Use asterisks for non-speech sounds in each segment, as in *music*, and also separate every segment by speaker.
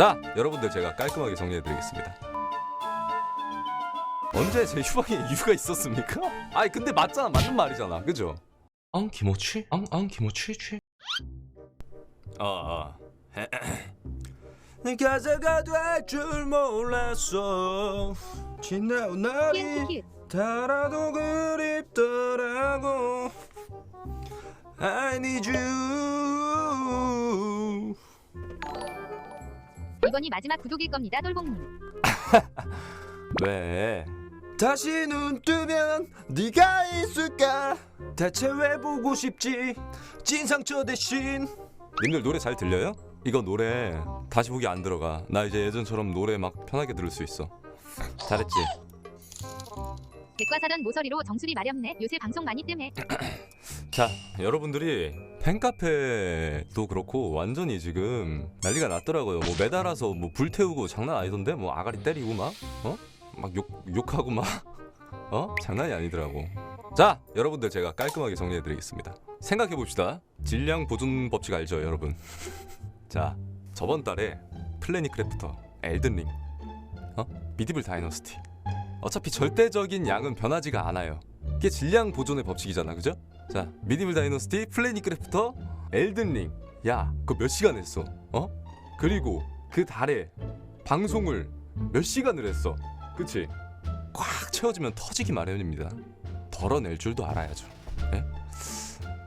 Speaker 1: 자, 여러분들 제가 깔끔하게 정리해드리겠습니다. 언제 제 휴방에 *laughs* 이유가 있었습니까? 아니 근데 맞잖아, 맞는 말이잖아, 그죠? 앙 기모치? 앙, 앙 기모치? 취? 아, 아. *laughs* 가사가 될 줄 몰랐어 지나온 날이 달아도 그립더라고 I need you
Speaker 2: 이번이 마지막 구독일 겁니다 돌봉님. *laughs*
Speaker 1: 왜? 다시 눈 뜨면 네가 있을까? 대체 왜 보고 싶지? 찐 상처 대신. 님들 노래 잘 들려요? 이거 노래 다시 보기 안 들어가. 나 이제 예전처럼 노래 막 편하게 들을 수 있어. 잘했지?
Speaker 2: 백과사전 모서리로 정수리 마렵네. 요새 방송 많이 뜸해 *clears throat*
Speaker 1: 자 여러분들이 팬카페도 그렇고 완전히 지금 난리가 났더라고요 뭐 매달아서 뭐 불태우고 장난 아니던데 뭐 아가리 때리고 막 어? 막 욕, 욕하고 막 *laughs* 어? 장난이 아니더라고 자 여러분들 제가 깔끔하게 정리해 드리겠습니다 생각해 봅시다 질량 보존 법칙 알죠 여러분 *laughs* 자 저번 달에 플래닛 크래프터 엘든링 어? 미디블 다이너스티 어차피 절대적인 양은 변하지가 않아요 이게 질량 보존의 법칙이잖아 그죠? 자 미디블 다이너스티 플래닛 크래프터 엘든링. 야 그거 몇 시간 했어? 어? 그리고 그 달에 방송을 몇 시간을 했어? 그치? 꽉 채워지면 터지기 마련입니다. 덜어낼 줄도 알아야죠. 예?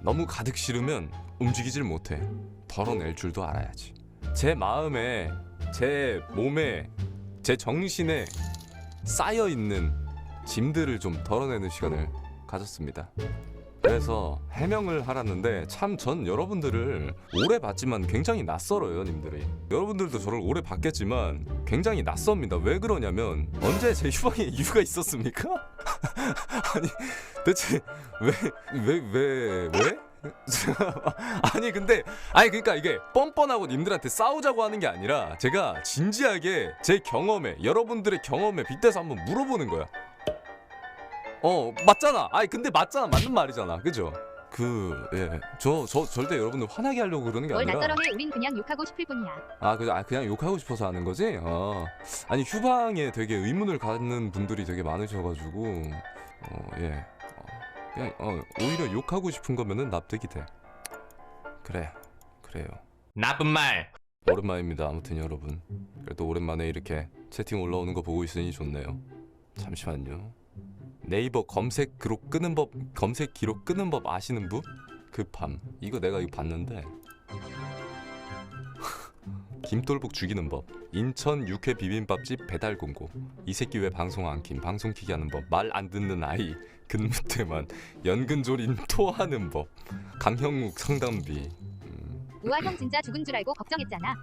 Speaker 1: 너무 가득 실으면 움직이질 못해. 덜어낼 줄도 알아야지. 제 마음에 제 몸에 제 정신에 쌓여있는 짐들을 좀 덜어내는 시간을 가졌습니다 그래서 해명을 하라는데 참 전 여러분들을 오래 봤지만 굉장히 낯설어요 님들이 여러분들도 저를 오래 봤겠지만 굉장히 낯섭니다 왜 그러냐면 언제 제 휴방에 *laughs* 이유가 있었습니까? *laughs* 아니 대체 왜 왜 왜 왜? *laughs* 아니 근데 아니 그러니까 이게 뻔뻔하고 님들한테 싸우자고 하는 게 아니라 제가 진지하게 제 경험에 여러분들의 경험에 빗대서 한번 물어보는 거야 어 맞잖아. 아니 근데 맞잖아. 맞는 말이잖아. 그죠? 그 예. 저저 절대 여러분들 화나게 하려고 그러는
Speaker 2: 게뭘
Speaker 1: 아니라
Speaker 2: 낯설어해 우린 그냥 욕하고 싶을 뿐이야
Speaker 1: 아, 그, 아 그냥 욕하고 싶어서 하는 거지? 어. 아니 휴방에 되게 의문을 갖는 분들이 되게 많으셔가지고 어, 예. 어, 그냥 어, 오히려 욕하고 싶은 거면은 납득이 돼. 그래, 그래요.
Speaker 3: 나쁜 말.
Speaker 1: 오랜만입니다. 아무튼 여러분. 그래도 오랜만에 이렇게 채팅 올라오는 거 보고 있으니 좋네요. 잠시만요. 네이버 검색기로 끄는 법, 검색기로 끄는 법 아시는 분? 급함. 이거 내가 이거 봤는데. *laughs* 김돌복 죽이는 법. 인천 육회 비빔밥집 배달 공고. 이 새끼 왜 방송 안 킴? 방송 키게 하는 법. 말 안 듣는 아이. 근무 때만 연근조린 *laughs* 토하는 법. 강형욱 성담비. 음,
Speaker 2: 우아형 진짜 죽은 줄 알고 걱정했잖아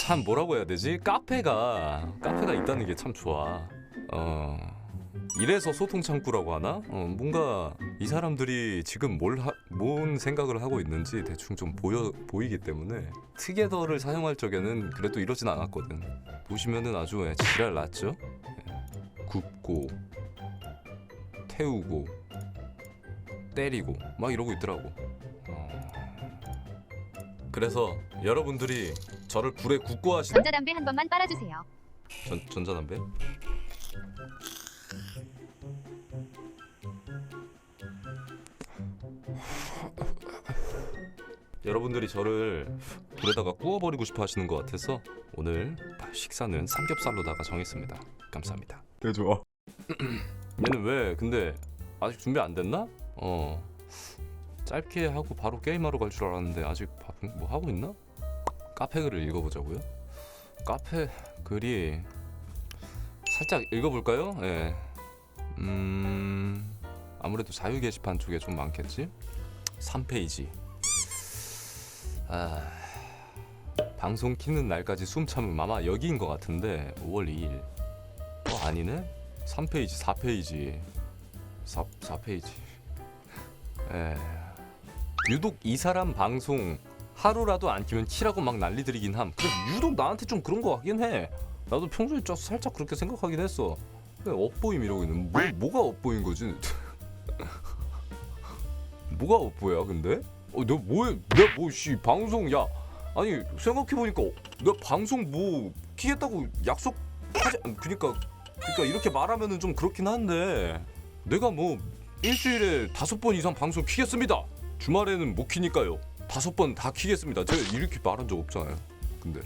Speaker 1: 참 뭐라고 해야 되지? 카페가 카페가 있다는 게 참 좋아. 어 이래서 소통 창구라고 하나? 어 뭔가 이 사람들이 지금 뭘 하, 뭔 생각을 하고 있는지 대충 좀 보여 보이기 때문에 트게더를 사용할 적에는 그래도 이러진 않았거든. 보시면은 아주 예, 지랄 났죠? 예. 굽고 태우고 때리고 막 이러고 있더라고. 어. 그래서 여러분들이 저를 불에 굽고 하시
Speaker 2: 전자담배 한 번만 빨아주세요
Speaker 1: 전, 전자담배? 여러분들이 저를 불에다가 구워버리고 싶어 하시는 것 같아서 오늘 식사는 삼겹살로다가 정했습니다. 감사합니다.
Speaker 3: 네 좋아. *clears throat*
Speaker 1: 얘는 왜 근데 아직 준비 안 됐나? 어 짧게 하고 바로 게임하러 갈 줄 알았는데 아직 바쁜 뭐 하고 있나? 카페 글을 읽어보자고요. 카페 글이 살짝 읽어볼까요? 예. 음 아무래도 자유 게시판 쪽에 좀 많겠지. 3페이지. 아 방송 키는 날까지 숨 참음 아마 여기인 것 같은데 5월 2일. 어 아니네. 3페이지, 4페이지. 4, 4페이지. 에. 유독 이 사람 방송 하루라도 안 키면 키라고 막 난리 들이긴 함. 그래 유독 나한테 좀 그런 거 같긴 해. 나도 평소에 좀 살짝 그렇게 생각하긴 했어. 왜 엇보임 이러고 있는 뭐, 뭐가 엇보인 거지? *laughs* 뭐가 엇보야 근데? 어, 너 뭐해? 내가 뭐씨 방송 야 아니 생각해 보니까 내가 방송 뭐 키겠다고 약속하지 그니까 그니까 이렇게 말하면은 좀 그렇긴 한데 내가 뭐 일주일에 다섯 번 이상 방송 키겠습니다 주말에는 못 키니까요 다섯 번 다 키겠습니다 제가 이렇게 말한 적 없잖아요 근데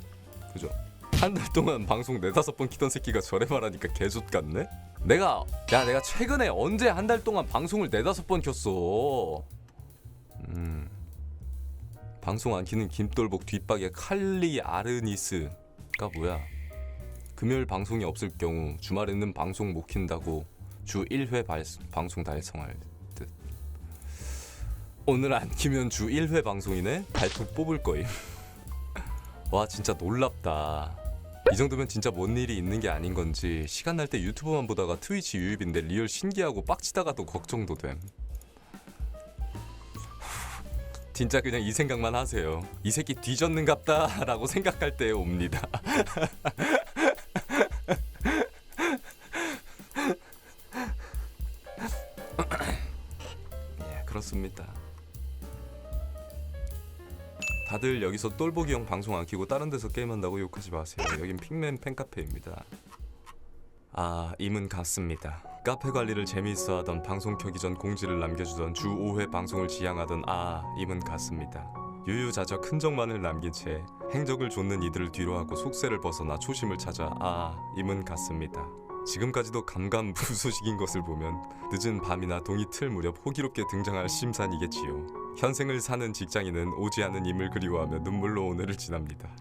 Speaker 1: 그죠 한 달 동안 방송 네다섯 번 키던 새끼가 저래 말하니까 개좋 같네 내가 야 내가 최근에 언제 한 달 동안 방송을 네다섯 번 켰어 음 방송 안 키는 김돌복 뒷박의 칼리 아르니스가 뭐야? 금요일 방송이 없을 경우 주말에는 방송 못 킨다고 주 1회 발, 방송 달성할 듯. 오늘 안 키면 주 1회 방송이네? 발표 뽑을 거임. *laughs* 와 진짜 놀랍다. 이 정도면 진짜 뭔 일이 있는 게 아닌 건지 시간 날 때 유튜브만 보다가 트위치 유입인데 리얼 신기하고 빡치다가도 걱정도 됨. *sighs* 진짜 그냥 이 생각만 하세요. 이 새끼 뒤졌는갑다라고 *laughs* 생각할 때 옵니다. *laughs* 예, 그렇습니다. 다들 여기서 똘보기 형 방송 안 키고 다른 데서 게임한다고 욕하지 마세요. 여긴 핑맨 팬카페입니다. 아, 임은 갔습니다. 카페 관리를 재미있어 하던 방송 켜기 전 공지를 남겨주던 주 5회 방송을 지향하던 아, 임은 갔습니다. 유유자적 흔적만을 남긴 채 행적을 좇는 이들을 뒤로하고 속세를 벗어나 초심을 찾아 아, 임은 갔습니다. 지금까지도 감감무소식인 것을 보면 늦은 밤이나 동이 틀 무렵 호기롭게 등장할 심산이겠지요. 현생을 사는 직장인은 오지 않은 임을 그리워하며 눈물로 오늘을 지납니다.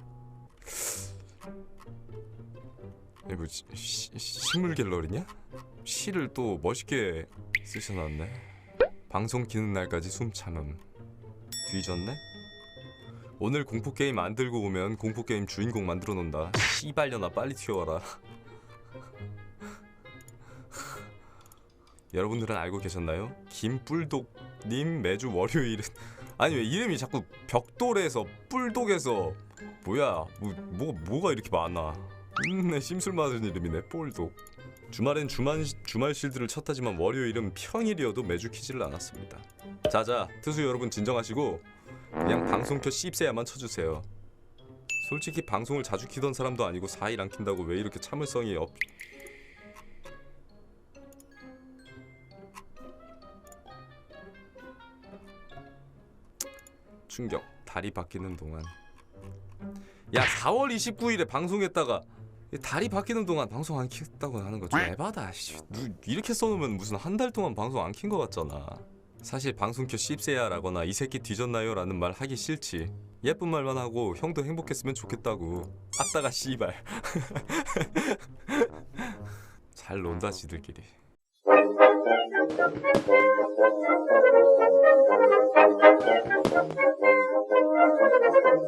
Speaker 1: 이거 시, 식물 갤러리냐? 시를 또 멋있게 쓰셔놨네. 방송 키는 날까지 숨 참음. 뒤졌네? 오늘 공포 게임 안 들고 오면 공포 게임 주인공 만들어 놓는다. 씨발려나 빨리 튀어와라. 여러분들은 알고 계셨나요? 김뿔독님 매주 월요일은 *laughs* 아니 왜 이름이 자꾸 벽돌에서 뿔독에서 뭐야 뭐, 뭐 뭐가 이렇게 많아? 음, 심술 맞은 이름이네 뿔독. 주말엔 주말 주말 실드를 쳤다지만 월요일은 평일이어도 매주 키지를 않았습니다. 자자 투수 여러분 진정하시고 그냥 방송 켜 씹새야만 쳐주세요. 솔직히 방송을 자주 키던 사람도 아니고 4일 안 킨다고 왜 이렇게 참을성이 없? 충격 다리 바뀌는 동안. 야 4월 29일에 방송했다가 다리 바뀌는 동안 방송 안 켰다고 하는 거좀 에바다 이렇게 써놓으면 무슨 한 달 동안 방송 안 킨 거 같잖아. 사실 방송 켜 씹새야 라거나 이 새끼 뒤졌나요 라는 말 하기 싫지. 예쁜 말만 하고 형도 행복했으면 좋겠다고. 아따가 씨발. *laughs* 잘 논다 지들끼리 Thank *laughs* you.